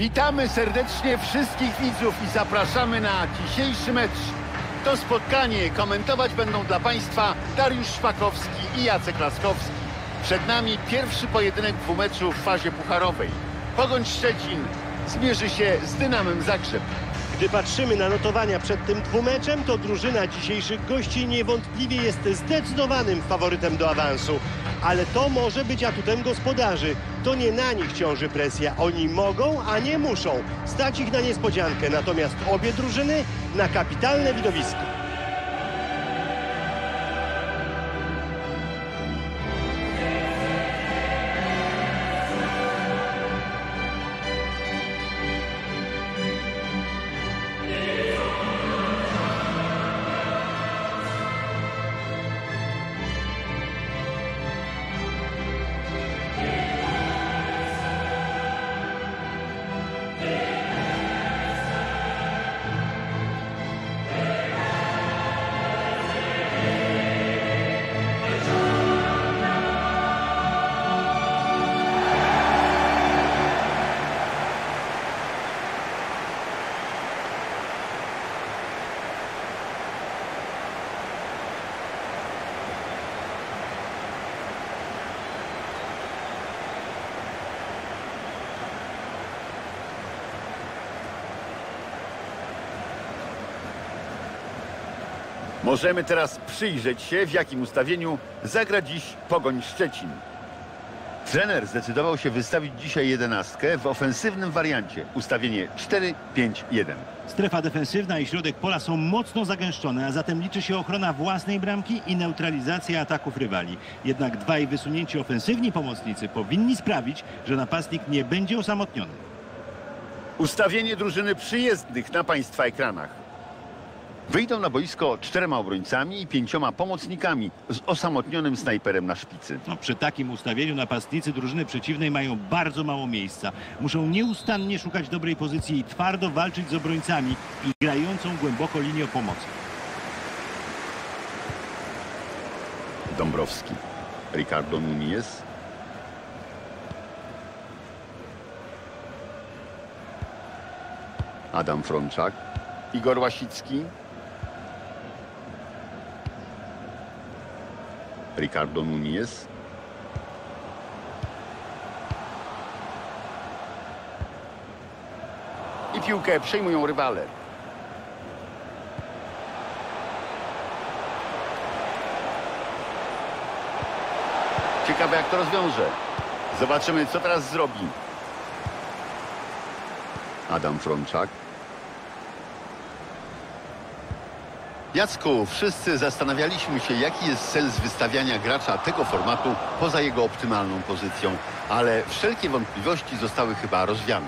Witamy serdecznie wszystkich widzów i zapraszamy na dzisiejszy mecz. To spotkanie komentować będą dla Państwa Dariusz Szpakowski i Jacek Laskowski. Przed nami pierwszy pojedynek dwumeczu w fazie pucharowej. Pogoń Szczecin zmierzy się z Dynamem Zagrzeb. Gdy patrzymy na notowania przed tym dwumeczem, to drużyna dzisiejszych gości niewątpliwie jest zdecydowanym faworytem do awansu. Ale to może być atutem gospodarzy. To nie na nich ciąży presja. Oni mogą, a nie muszą. Stać ich na niespodziankę. Natomiast obie drużyny na kapitalne widowisko. Możemy teraz przyjrzeć się, w jakim ustawieniu zagra dziś Pogoń Szczecin. Trener zdecydował się wystawić dzisiaj jedenastkę w ofensywnym wariancie. Ustawienie 4-5-1. Strefa defensywna i środek pola są mocno zagęszczone, a zatem liczy się ochrona własnej bramki i neutralizacja ataków rywali. Jednak dwaj wysunięci ofensywni pomocnicy powinni sprawić, że napastnik nie będzie osamotniony. Ustawienie drużyny przyjezdnych na Państwa ekranach. Wyjdą na boisko czterema obrońcami i pięcioma pomocnikami z osamotnionym snajperem na szpicy. No, przy takim ustawieniu napastnicy drużyny przeciwnej mają bardzo mało miejsca. Muszą nieustannie szukać dobrej pozycji i twardo walczyć z obrońcami i grającą głęboko linią pomocy. Dąbrowski, Ricardo Nunez. Adam Frączak, Igor Łasicki. Ricardo Nunez. I piłkę przejmują rywale. Ciekawe jak to rozwiąże. Zobaczymy co teraz zrobi. Adam Frączak. Jacku, wszyscy zastanawialiśmy się, jaki jest sens wystawiania gracza tego formatu poza jego optymalną pozycją, ale wszelkie wątpliwości zostały chyba rozwiane.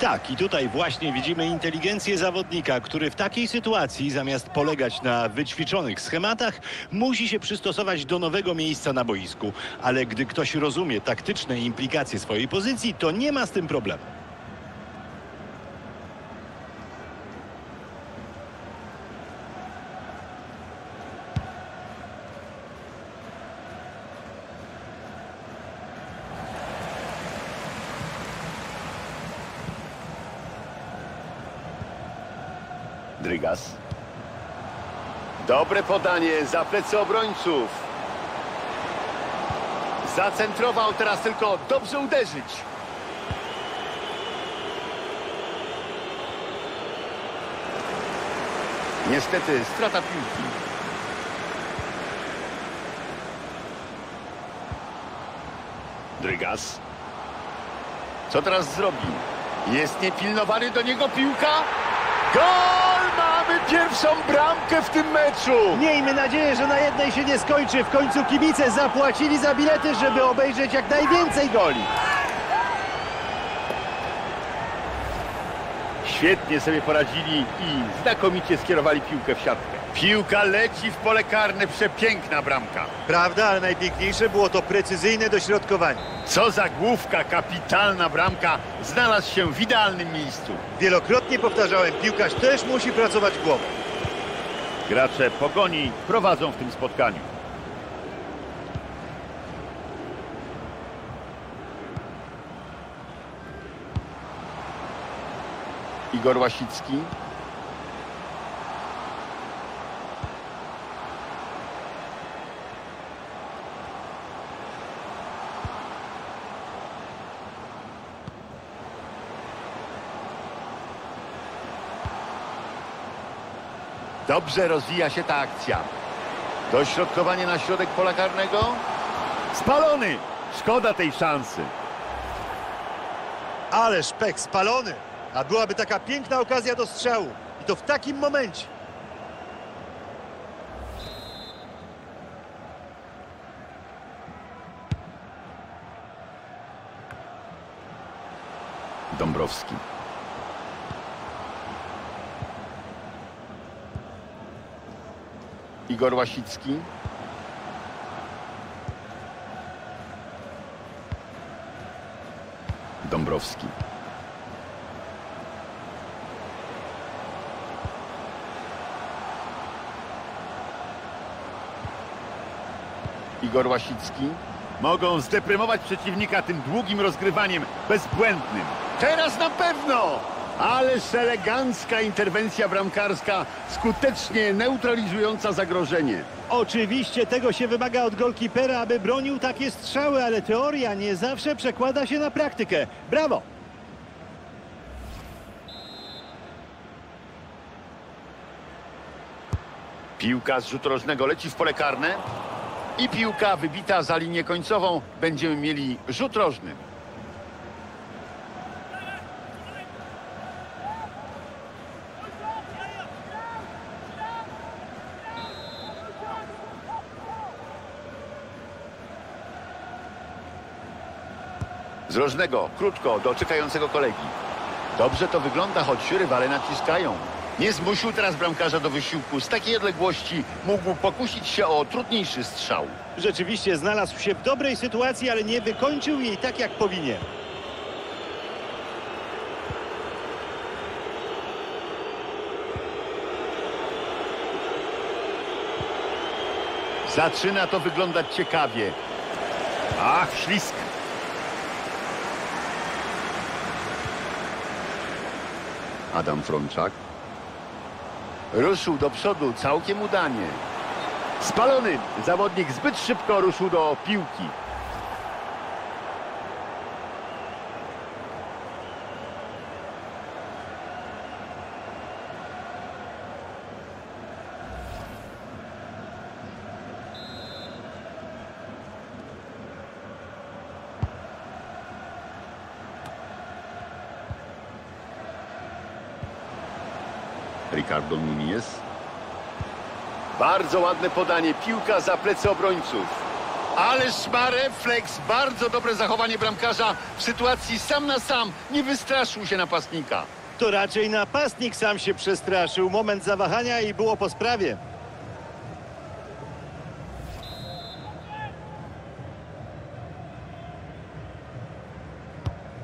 Tak, i tutaj właśnie widzimy inteligencję zawodnika, który w takiej sytuacji, zamiast polegać na wyćwiczonych schematach, musi się przystosować do nowego miejsca na boisku. Ale gdy ktoś rozumie taktyczne implikacje swojej pozycji, to nie ma z tym problemu. Drygas. Dobre podanie za plecy obrońców. Zacentrował teraz tylko dobrze uderzyć. Niestety strata piłki. Drygas. Co teraz zrobi? Jest niepilnowany do niego piłka. Gol! Pierwszą bramkę w tym meczu! Miejmy nadzieję, że na jednej się nie skończy. W końcu kibice zapłacili za bilety, żeby obejrzeć jak najwięcej goli. Świetnie sobie poradzili i znakomicie skierowali piłkę w siatkę. Piłka leci w pole karne, przepiękna bramka. Prawda, ale najpiękniejsze było to precyzyjne dośrodkowanie. Co za główka, kapitalna bramka, znalazł się w idealnym miejscu. Wielokrotnie powtarzałem, piłkarz też musi pracować głową. Gracze Pogoni prowadzą w tym spotkaniu. Igor Łasicki. Dobrze rozwija się ta akcja. Dośrodkowanie na środek pola karnego. Spalony! Szkoda tej szansy. Ale szpek spalony. A byłaby taka piękna okazja do strzału. I to w takim momencie. Dąbrowski. Igor Łasicki. Dąbrowski. Igor Łasicki. Mogą zdeprymować przeciwnika tym długim rozgrywaniem, bezbłędnym. Teraz na pewno! Ależ elegancka interwencja bramkarska, skutecznie neutralizująca zagrożenie. Oczywiście tego się wymaga od golkipera, aby bronił takie strzały, ale teoria nie zawsze przekłada się na praktykę. Brawo! Piłka z rzutu rożnego leci w pole karne i piłka wybita za linię końcową. Będziemy mieli rzut rożny. Z rożnego, krótko, do czekającego kolegi. Dobrze to wygląda, choć rywale naciskają. Nie zmusił teraz bramkarza do wysiłku. Z takiej odległości mógł pokusić się o trudniejszy strzał. Rzeczywiście znalazł się w dobrej sytuacji, ale nie wykończył jej tak, jak powinien. Zaczyna to wyglądać ciekawie. Ach, ślisk. Adam Frączak. Ruszył do przodu całkiem udanie. Spalony. Zawodnik zbyt szybko ruszył do piłki. Ricardo Nunez. Bardzo ładne podanie. Piłka za plecy obrońców. Ależ ma refleks. Bardzo dobre zachowanie bramkarza w sytuacji sam na sam. Nie wystraszył się napastnika. To raczej napastnik sam się przestraszył. Moment zawahania i było po sprawie.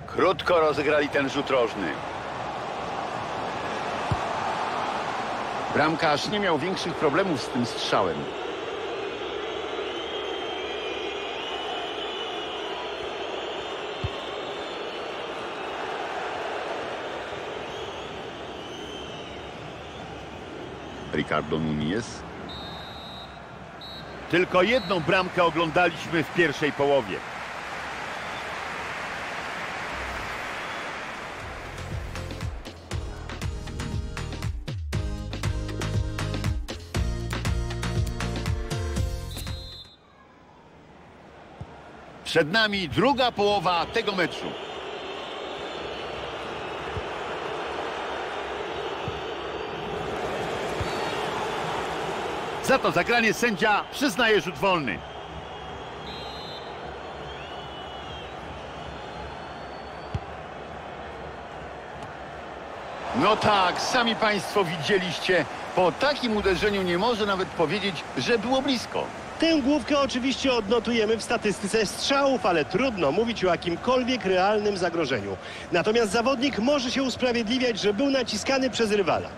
Krótko rozegrali ten rzut rożny. Bramkarz nie miał większych problemów z tym strzałem. Ricardo Nunez. Tylko jedną bramkę oglądaliśmy w pierwszej połowie. Przed nami druga połowa tego meczu. Za to zagranie sędzia przyznaje rzut wolny. No tak, sami Państwo widzieliście, po takim uderzeniu nie może nawet powiedzieć, że było blisko. Tę główkę oczywiście odnotujemy w statystyce strzałów, ale trudno mówić o jakimkolwiek realnym zagrożeniu. Natomiast zawodnik może się usprawiedliwiać, że był naciskany przez rywala.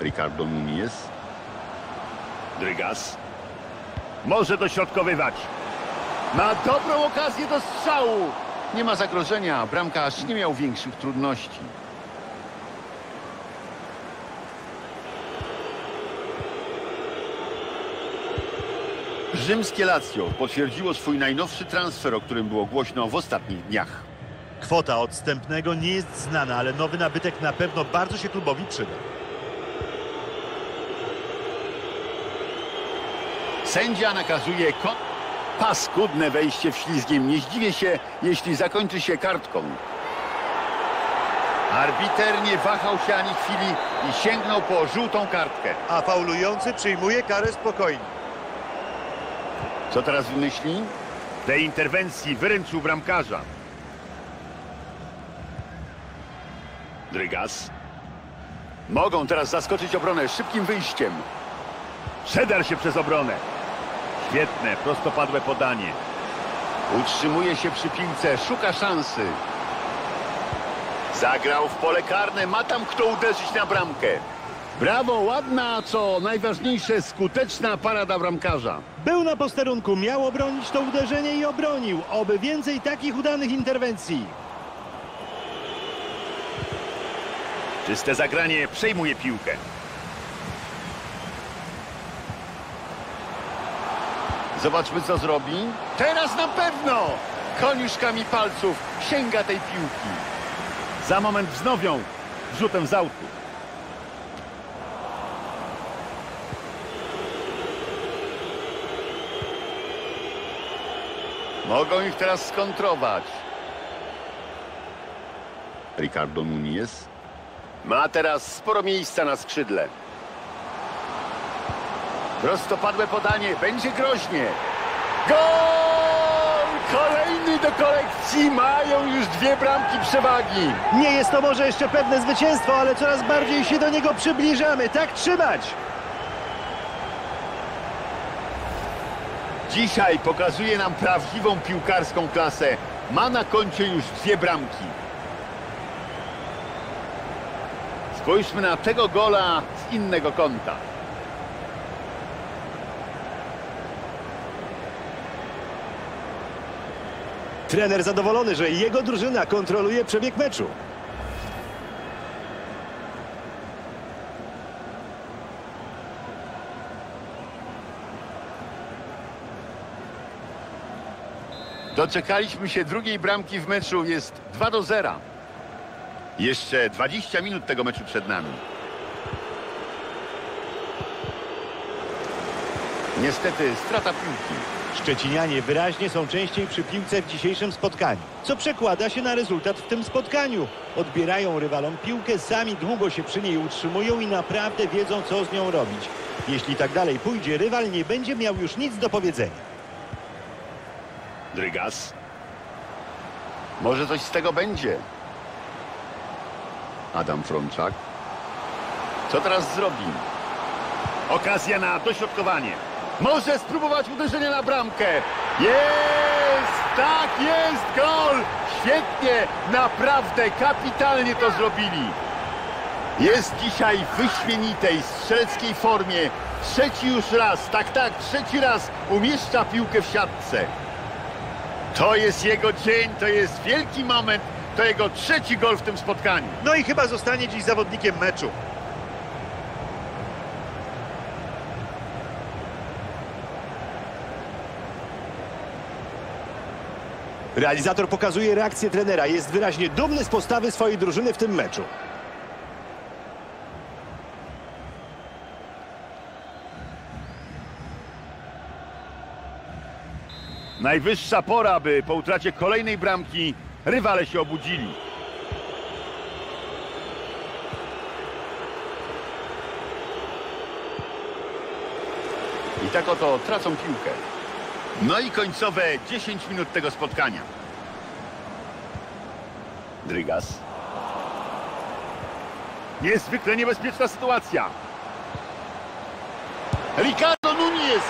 Ricardo Muniz. Drygas. Może dośrodkowywać. Ma dobrą okazję do strzału. Nie ma zagrożenia. Bramkarz nie miał większych trudności. Rzymskie Lazio potwierdziło swój najnowszy transfer, o którym było głośno w ostatnich dniach. Kwota odstępnego nie jest znana, ale nowy nabytek na pewno bardzo się klubowi przyda. Sędzia nakazuje ko... Paskudne wejście w ślizgiem. Nie zdziwię się, jeśli zakończy się kartką. Arbiter nie wahał się ani chwili i sięgnął po żółtą kartkę. A faulujący przyjmuje karę spokojnie. Co teraz wymyśli? Tej interwencji wyręczył bramkarza. Drygas. Mogą teraz zaskoczyć obronę szybkim wyjściem. Przedar się przez obronę. Świetne, prostopadłe podanie. Utrzymuje się przy piłce, szuka szansy. Zagrał w pole karne, ma tam kto uderzyć na bramkę. Brawo, ładna, co najważniejsze, skuteczna parada bramkarza. Był na posterunku, miał obronić to uderzenie i obronił. Oby więcej takich udanych interwencji. Czyste zagranie przejmuje piłkę. Zobaczmy, co zrobi. Teraz na pewno! Koniuszkami palców sięga tej piłki. Za moment wznowią rzutem z autu. Mogą ich teraz skontrować. Ricardo Nunez. Ma teraz sporo miejsca na skrzydle. Prostopadłe podanie, będzie groźnie. Gol! Kolejny do kolekcji, mają już dwie bramki przewagi. Nie jest to może jeszcze pewne zwycięstwo, ale coraz bardziej się do niego przybliżamy. Tak trzymać! Dzisiaj pokazuje nam prawdziwą piłkarską klasę. Ma na koncie już dwie bramki. Spójrzmy na tego gola z innego kąta. Trener zadowolony, że jego drużyna kontroluje przebieg meczu. Doczekaliśmy się drugiej bramki w meczu. Jest 2 do 0. Jeszcze 20 minut tego meczu przed nami. Niestety strata piłki. Szczecinianie wyraźnie są częściej przy piłce w dzisiejszym spotkaniu, co przekłada się na rezultat w tym spotkaniu. Odbierają rywalom piłkę, sami długo się przy niej utrzymują i naprawdę wiedzą, co z nią robić. Jeśli tak dalej pójdzie, rywal nie będzie miał już nic do powiedzenia. Drygas. Może coś z tego będzie. Adam Frączak. Co teraz zrobi? Okazja na dośrodkowanie. Może spróbować uderzenia na bramkę. Jest! Tak jest! Gol! Świetnie! Naprawdę kapitalnie to zrobili. Jest dzisiaj w wyśmienitej strzeleckiej formie. Trzeci już raz, tak, tak, trzeci raz umieszcza piłkę w siatce. To jest jego dzień, to jest wielki moment, to jego trzeci gol w tym spotkaniu. No i chyba zostanie dziś zawodnikiem meczu. Realizator pokazuje reakcję trenera. Jest wyraźnie dumny z postawy swojej drużyny w tym meczu. Najwyższa pora, by po utracie kolejnej bramki rywale się obudzili. I tak oto tracą piłkę. No i końcowe 10 minut tego spotkania. Drygas. Niezwykle niebezpieczna sytuacja. Ricardo Nunez.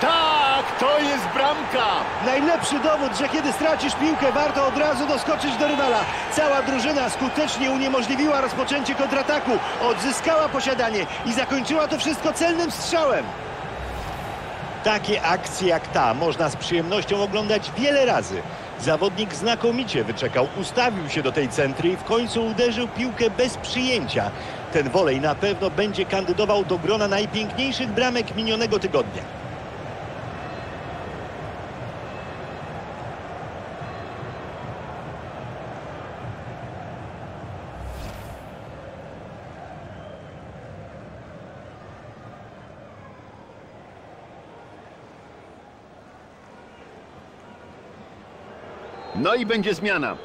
Tak, To jest bramka! Najlepszy dowód, że kiedy stracisz piłkę, warto od razu doskoczyć do rywala. Cała drużyna skutecznie uniemożliwiła rozpoczęcie kontrataku, odzyskała posiadanie i zakończyła to wszystko celnym strzałem. Takie akcje jak ta można z przyjemnością oglądać wiele razy. Zawodnik znakomicie wyczekał, ustawił się do tej centry i w końcu uderzył piłkę bez przyjęcia. Ten wolej na pewno będzie kandydował do grona najpiękniejszych bramek minionego tygodnia. No i będzie zmiana.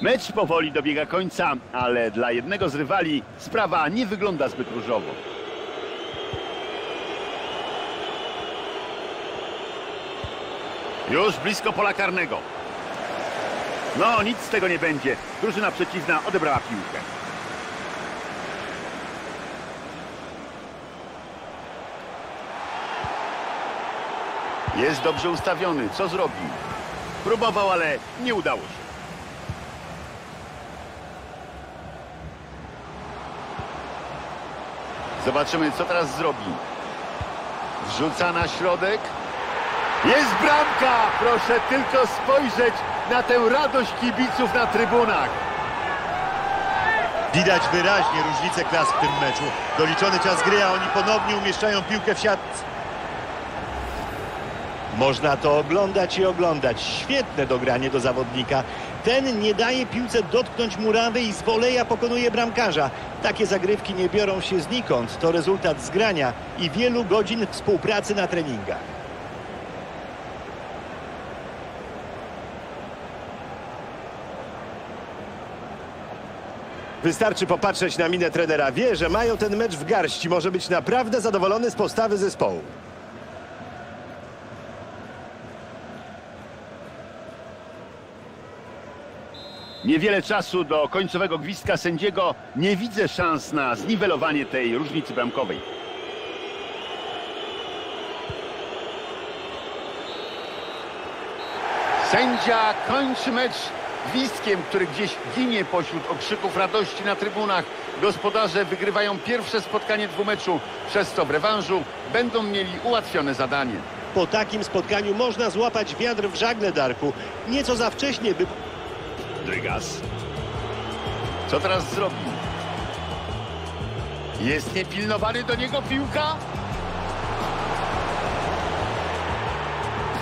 Mecz powoli dobiega końca, ale dla jednego z rywali sprawa nie wygląda zbyt różowo. Już blisko pola karnego. No, nic z tego nie będzie. Drużyna przeciwna odebrała piłkę. Jest dobrze ustawiony. Co zrobi? Próbował, ale nie udało się. Zobaczymy, co teraz zrobi. Wrzuca na środek. Jest bramka! Proszę tylko spojrzeć na tę radość kibiców na trybunach. Widać wyraźnie różnicę klas w tym meczu. Doliczony czas gry, a oni ponownie umieszczają piłkę w siatce. Można to oglądać i oglądać. Świetne dogranie do zawodnika. Ten nie daje piłce dotknąć murawy i z woleja pokonuje bramkarza. Takie zagrywki nie biorą się znikąd. To rezultat zgrania i wielu godzin współpracy na treningach. Wystarczy popatrzeć na minę trenera. Wie, że mają ten mecz w garści. Może być naprawdę zadowolony z postawy zespołu. Niewiele czasu do końcowego gwizdka sędziego. Nie widzę szans na zniwelowanie tej różnicy bramkowej. Sędzia kończy mecz gwizdkiem, który gdzieś ginie pośród okrzyków radości na trybunach. Gospodarze wygrywają pierwsze spotkanie dwumeczu, przez co w rewanżu będą mieli ułatwione zadanie. Po takim spotkaniu można złapać wiatr w żagle, Darku. Nieco za wcześnie, by... Drygas. Co teraz zrobi? Jest niepilnowany do niego piłka?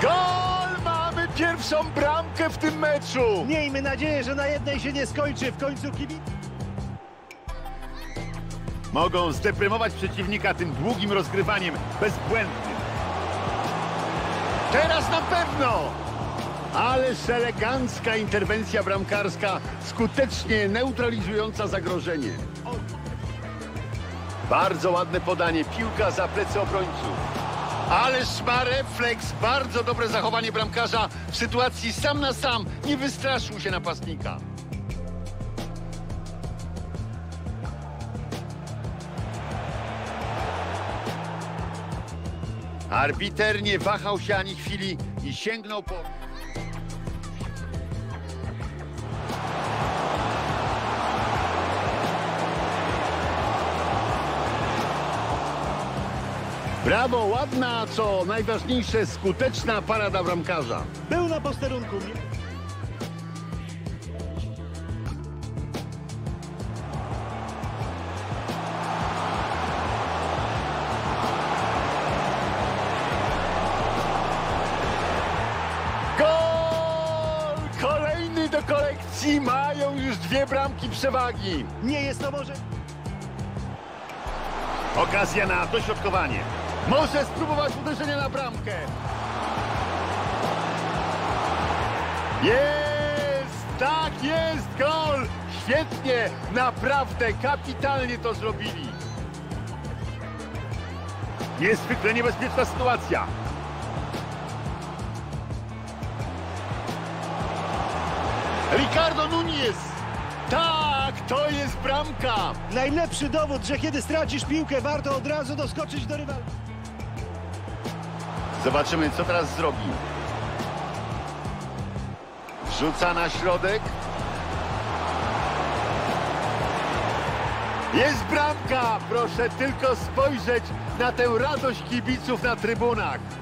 Gol! Mamy pierwszą bramkę w tym meczu! Miejmy nadzieję, że na jednej się nie skończy. W końcu kibic... Mogą zdeprymować przeciwnika tym długim rozgrywaniem, bezbłędnym. Teraz na pewno! Ależ elegancka interwencja bramkarska, skutecznie neutralizująca zagrożenie. Bardzo ładne podanie, piłka za plecy obrońców. Ależ ma refleks, bardzo dobre zachowanie bramkarza w sytuacji sam na sam, nie wystraszył się napastnika. Arbiter nie wahał się ani chwili i sięgnął po... Brawo, ładna, co najważniejsze, skuteczna parada bramkarza. Był na posterunku. Gol! Kolejny do kolekcji, mają już dwie bramki przewagi. Nie jest to może... Okazja na dośrodkowanie. Może spróbować uderzenia na bramkę. Jest! Tak jest! Gol! Świetnie! Naprawdę kapitalnie to zrobili. Niezwykle niebezpieczna sytuacja. Ricardo Nunez. Tak, To jest bramka! Najlepszy dowód, że kiedy stracisz piłkę, warto od razu doskoczyć do rywala. Zobaczymy, co teraz zrobi. Rzuca na środek. Jest bramka! Proszę tylko spojrzeć na tę radość kibiców na trybunach.